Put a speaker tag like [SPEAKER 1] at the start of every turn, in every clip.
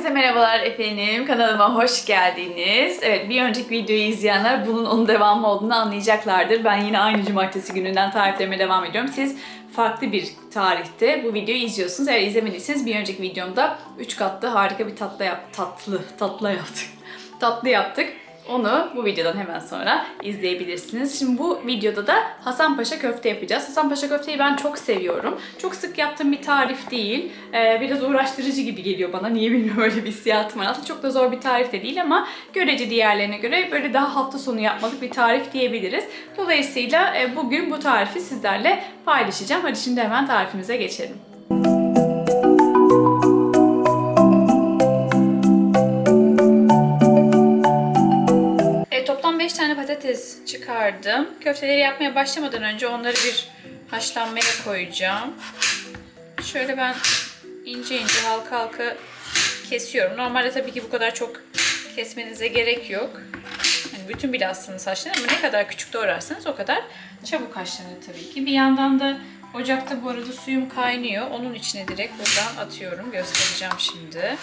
[SPEAKER 1] Herkese merhabalar efendim. Kanalıma hoş geldiniz. Evet bir önceki videoyu izleyenler bunun onun devamı olduğunu anlayacaklardır. Ben yine aynı cumartesi gününden tariflerime devam ediyorum. Siz farklı bir tarihte bu videoyu izliyorsunuz. Eğer izlemediyseniz bir önceki videomda 3 katlı harika bir tatlı yap tatlı tatlı yaptık. tatlı yaptık. Onu bu videodan hemen sonra izleyebilirsiniz. Şimdi bu videoda da Hasanpaşa köfte yapacağız. Hasanpaşa köfteyi ben çok seviyorum. Çok sık yaptığım bir tarif değil. Ee, biraz uğraştırıcı gibi geliyor bana. Niye bilmiyorum öyle bir hissiyatım var. Aslında çok da zor bir tarif de değil ama görece diğerlerine göre böyle daha hafta sonu yapmalık bir tarif diyebiliriz. Dolayısıyla e, bugün bu tarifi sizlerle paylaşacağım. Hadi şimdi hemen tarifimize geçelim. Çıkardım. Köfteleri yapmaya başlamadan önce onları bir haşlanmaya koyacağım. Şöyle ben ince ince halka halka kesiyorum. Normalde tabii ki bu kadar çok kesmenize gerek yok. Yani bütün bile aslında haşlanır ama ne kadar küçük doğrarsanız o kadar çabuk haşlanır tabii ki. Bir yandan da ocakta bu arada suyum kaynıyor. Onun içine direkt buradan atıyorum. Göstereceğim şimdi.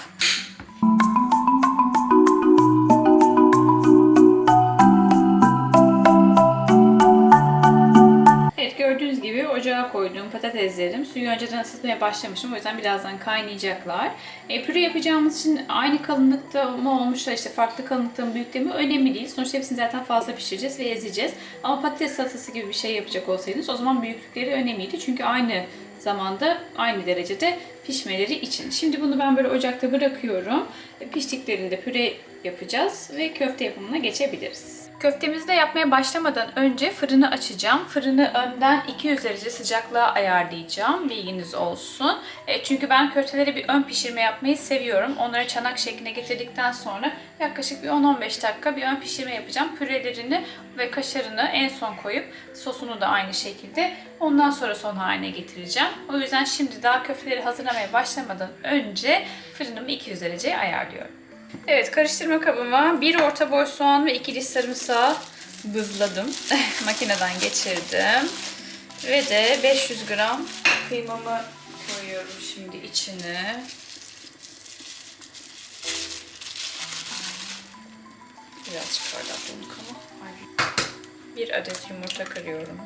[SPEAKER 1] Patateslerim suyu önceden ısıtmaya başlamışım. O yüzden birazdan kaynayacaklar. E, püre yapacağımız için aynı kalınlıkta mı olmuşlar işte farklı kalınlıkta mı büyüklükte mi önemli değil. Sonuçta hepsini zaten fazla pişireceğiz ve ezeceğiz. Ama patates salatası gibi bir şey yapacak olsaydınız o zaman büyüklükleri önemliydi. Çünkü aynı zamanda aynı derecede pişmeleri için. Şimdi bunu ben böyle ocakta bırakıyorum. E, Piştiklerinde püre yapacağız ve köfte yapımına geçebiliriz. Köftemizi de yapmaya başlamadan önce fırını açacağım. Fırını önden 200 derece sıcaklığa ayarlayacağım. Bilginiz olsun. E, çünkü ben köfteleri bir ön pişirme yapmayı seviyorum. Onları çanak şekline getirdikten sonra yaklaşık bir 10-15 dakika bir ön pişirme yapacağım. Pürelerini ve kaşarını en son koyup sosunu da aynı şekilde ondan sonra son haline getireceğim. O yüzden şimdi daha köfteleri hazırlamaya başlamadan önce fırınımı 200 dereceye ayarlıyorum. Evet karıştırma kabıma bir orta boy soğan ve iki diş sarımsağı bızladım. Makineden geçirdim. Ve de 500 gram kıymamı koyuyorum şimdi içine. Birazcık parlattım ama. Bir adet yumurta kırıyorum.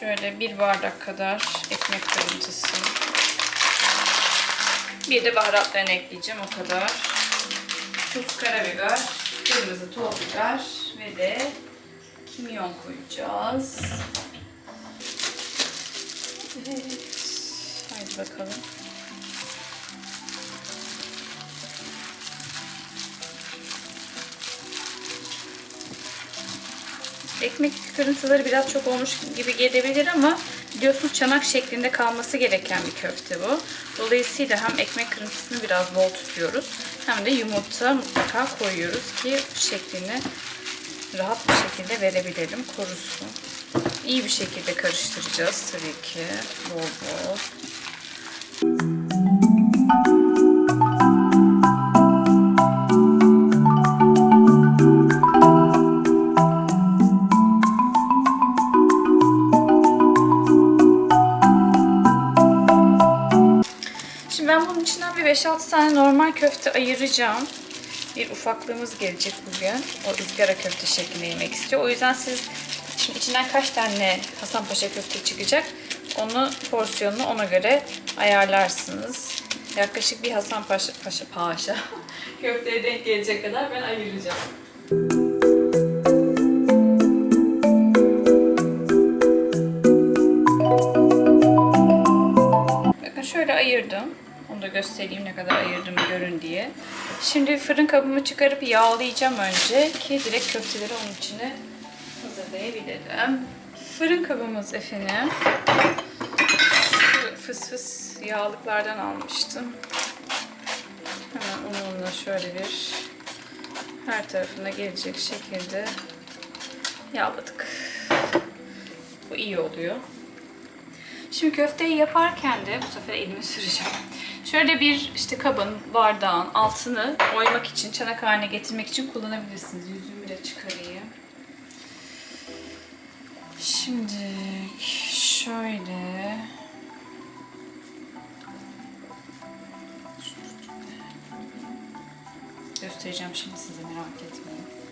[SPEAKER 1] Şöyle bir bardak kadar ekmek kırıntısı. Bir de baharatlarını ekleyeceğim o kadar. Tuz, karabiber, kırmızı toz biber ve de kimyon koyacağız. Evet. Haydi bakalım. Ekmek kırıntıları biraz çok olmuş gibi gelebilir ama biliyorsunuz çanak şeklinde kalması gereken bir köfte bu. Dolayısıyla hem ekmek kırıntısını biraz bol tutuyoruz hem de yumurta mutlaka koyuyoruz ki şeklini rahat bir şekilde verebilelim, korusun. İyi bir şekilde karıştıracağız tabii ki bol bol. 5-6 tane normal köfte ayıracağım. Bir ufaklığımız gelecek bugün. O ızgara köfte şeklinde yemek istiyor. O yüzden siz şimdi içinden kaç tane Hasanpaşa köfte çıkacak onu porsiyonunu ona göre ayarlarsınız. Yaklaşık bir Hasanpaşa paşa, paşa köfteye denk gelecek kadar ben ayıracağım. Bakın şöyle ayırdım. Da göstereyim ne kadar ayırdım görün diye. Şimdi fırın kabımı çıkarıp yağlayacağım önce ki direkt köfteleri onun içine hazırlayabilirim. Fırın kabımız efendim. Şu fıs fıs yağlıklardan almıştım. Hemen unumla şöyle bir her tarafına gelecek şekilde yağladık. Bu iyi oluyor. Şimdi köfteyi yaparken de bu sefer elimi süreceğim. Şöyle bir işte kabın, bardağın altını oymak için, çanak haline getirmek için kullanabilirsiniz. Yüzümü de çıkarayım. Şimdi şöyle göstereceğim şimdi size merak etmeyin.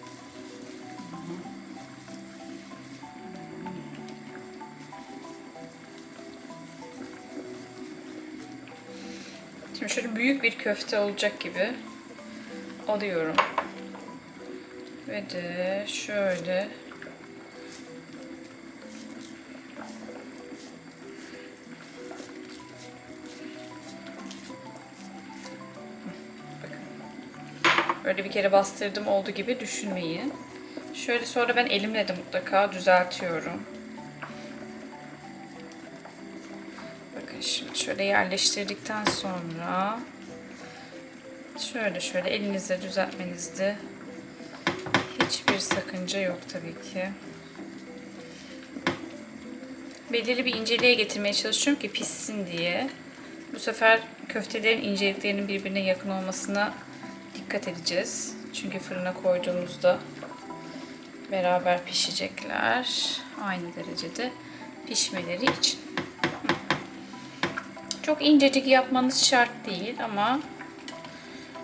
[SPEAKER 1] Şöyle büyük bir köfte olacak gibi alıyorum. Ve de şöyle. Böyle bir kere bastırdım oldu gibi düşünmeyin. Şöyle sonra ben elimle de mutlaka düzeltiyorum. Şöyle yerleştirdikten sonra şöyle şöyle elinizle düzeltmenizde hiçbir sakınca yok tabii ki. Belirli bir inceliğe getirmeye çalışıyorum ki pişsin diye. Bu sefer köftelerin inceliklerinin birbirine yakın olmasına dikkat edeceğiz. Çünkü fırına koyduğumuzda beraber pişecekler. Aynı derecede pişmeleri için. Çok incecik yapmanız şart değil ama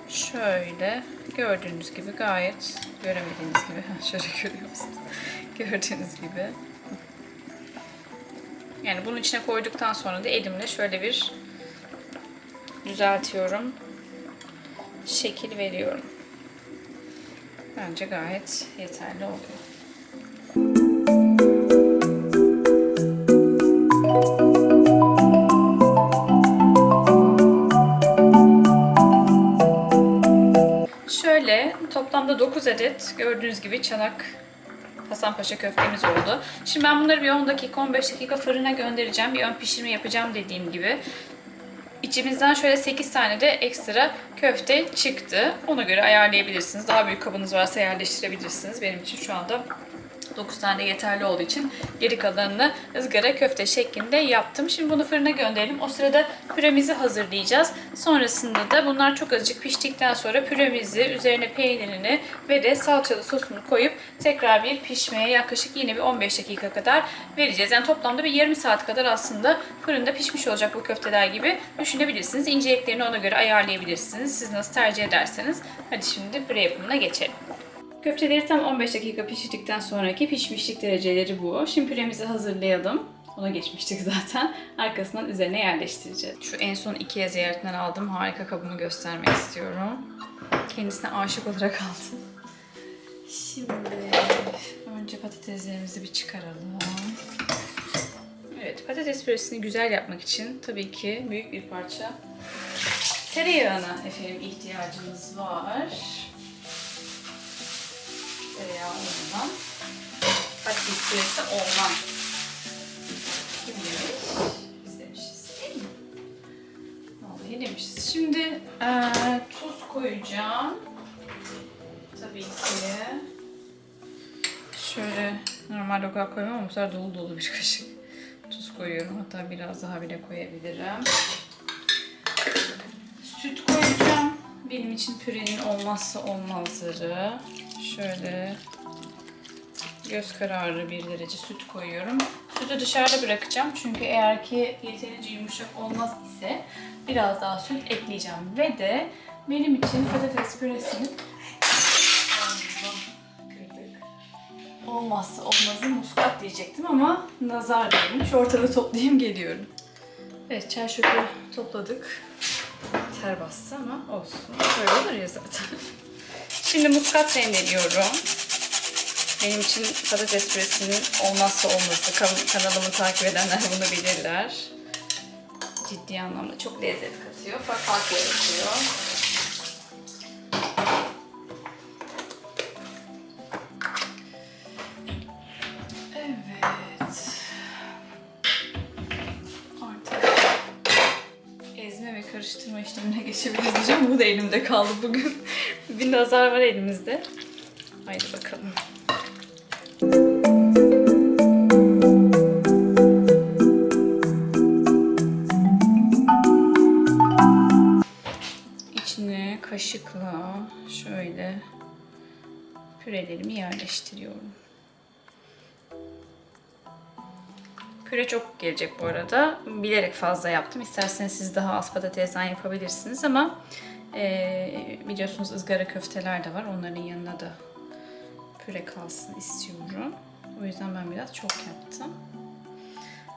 [SPEAKER 1] şöyle gördüğünüz gibi gayet göremediğiniz gibi şöyle görüyor musunuz? gördüğünüz gibi. Yani bunun içine koyduktan sonra da elimle şöyle bir düzeltiyorum. Şekil veriyorum. Bence gayet yeterli oluyor. Toplamda 9 adet gördüğünüz gibi çanak Hasanpaşa köftemiz oldu. Şimdi ben bunları bir 10 dakika 15 dakika fırına göndereceğim. Bir ön pişirme yapacağım dediğim gibi. İçimizden şöyle 8 tane de ekstra köfte çıktı. Ona göre ayarlayabilirsiniz. Daha büyük kabınız varsa yerleştirebilirsiniz. Benim için şu anda 9 tane yeterli olduğu için geri kalanını ızgara köfte şeklinde yaptım. Şimdi bunu fırına gönderelim. O sırada püremizi hazırlayacağız. Sonrasında da bunlar çok azıcık piştikten sonra püremizi, üzerine peynirini ve de salçalı sosunu koyup tekrar bir pişmeye yaklaşık yine bir 15 dakika kadar vereceğiz. Yani toplamda bir yarım saat kadar aslında fırında pişmiş olacak bu köfteler gibi düşünebilirsiniz. İnceliklerini ona göre ayarlayabilirsiniz. Siz nasıl tercih ederseniz. Hadi şimdi püre yapımına geçelim. Köfteleri tam 15 dakika pişirdikten sonraki pişmişlik dereceleri bu. Şimdi püremizi hazırlayalım. Ona geçmiştik zaten. Arkasından üzerine yerleştireceğiz. Şu en son Ikea ziyaretinden aldığım harika kabımı göstermek istiyorum. Kendisine aşık olarak aldım. Şimdi önce patateslerimizi bir çıkaralım. Evet, patates püresini güzel yapmak için tabii ki büyük bir parça tereyağına efendim ihtiyacımız var tereyağı olmadan patates püresi olmaz. Kim demiş? Biz demişiz değil mi? Vallahi demişiz. Şimdi eee, tuz koyacağım. Tabii ki. Şöyle normalde o kadar koymam ama bu sefer dolu dolu bir kaşık tuz koyuyorum. Hatta biraz daha bile koyabilirim. Süt koyacağım. Benim için pürenin olmazsa olmazları. Şöyle göz kararı bir derece süt koyuyorum. Sütü dışarıda bırakacağım çünkü eğer ki yeterince yumuşak olmaz ise biraz daha süt ekleyeceğim. Ve de benim için patates püresinin olmazsa olmazı muskat diyecektim ama nazar değmiş. Ortalığı toplayayım geliyorum. Evet çay şöpü topladık. Ter bastı ama olsun. Böyle olur ya zaten. Şimdi muskat rendeliyorum. Benim için patates püresinin olmazsa olmazı. Kan- Kanalımı takip edenler bunu bilirler. Ciddi anlamda çok lezzet katıyor. Fark fark yaratıyor. Evet. Artık ezme ve karıştırma işlemine geçebiliriz diyeceğim. Bu da elimde kaldı bugün. bir nazar var elimizde. Haydi bakalım. İçine kaşıkla şöyle pürelerimi yerleştiriyorum. Püre çok gelecek bu arada. Bilerek fazla yaptım. İsterseniz siz daha az patatesten yapabilirsiniz ama eee, biliyorsunuz ızgara köfteler de var. Onların yanına da püre kalsın istiyorum. O yüzden ben biraz çok yaptım.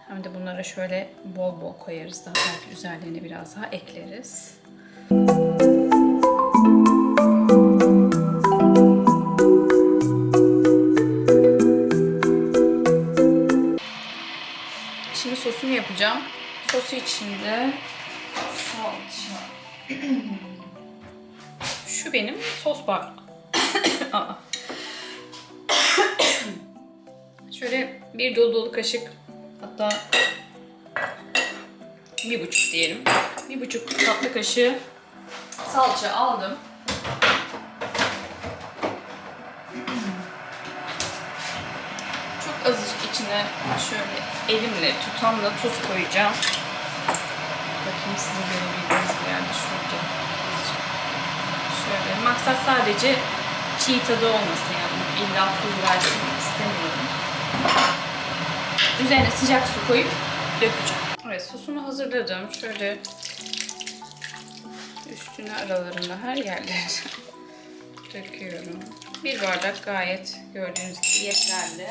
[SPEAKER 1] Hem de bunlara şöyle bol bol koyarız. Daha belki üzerlerine biraz daha ekleriz. Şimdi sosunu yapacağım. Sosu içinde salça. Şu benim sos bar. Şöyle bir dolu dolu kaşık hatta bir buçuk diyelim. Bir buçuk tatlı kaşığı salça aldım. Çok azıcık içine şöyle elimle tutamla tuz koyacağım. Bakayım sizin görebildiğiniz bir yerde şurada. Şöyle maksat sadece çiğ tadı olmasın yani illa tuz versin istemiyorum. Üzerine sıcak su koyup dökeceğim. Evet sosunu hazırladım. Şöyle üstüne aralarında her yerlerine döküyorum. Bir bardak gayet gördüğünüz gibi yeterli.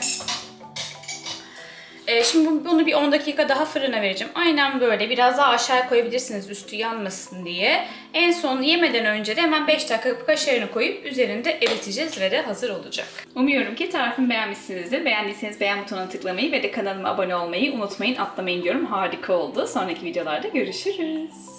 [SPEAKER 1] Ee, şimdi bu- bunu bir 10 dakika daha fırına vereceğim. Aynen böyle. Biraz daha aşağı koyabilirsiniz üstü yanmasın diye. En son yemeden önce de hemen 5 dakika kaşarını koyup üzerinde eriteceğiz ve de hazır olacak. Umuyorum ki tarifimi beğenmişsinizdir. Beğendiyseniz beğen butonuna tıklamayı ve de kanalıma abone olmayı unutmayın, atlamayın diyorum. Harika oldu. Sonraki videolarda görüşürüz.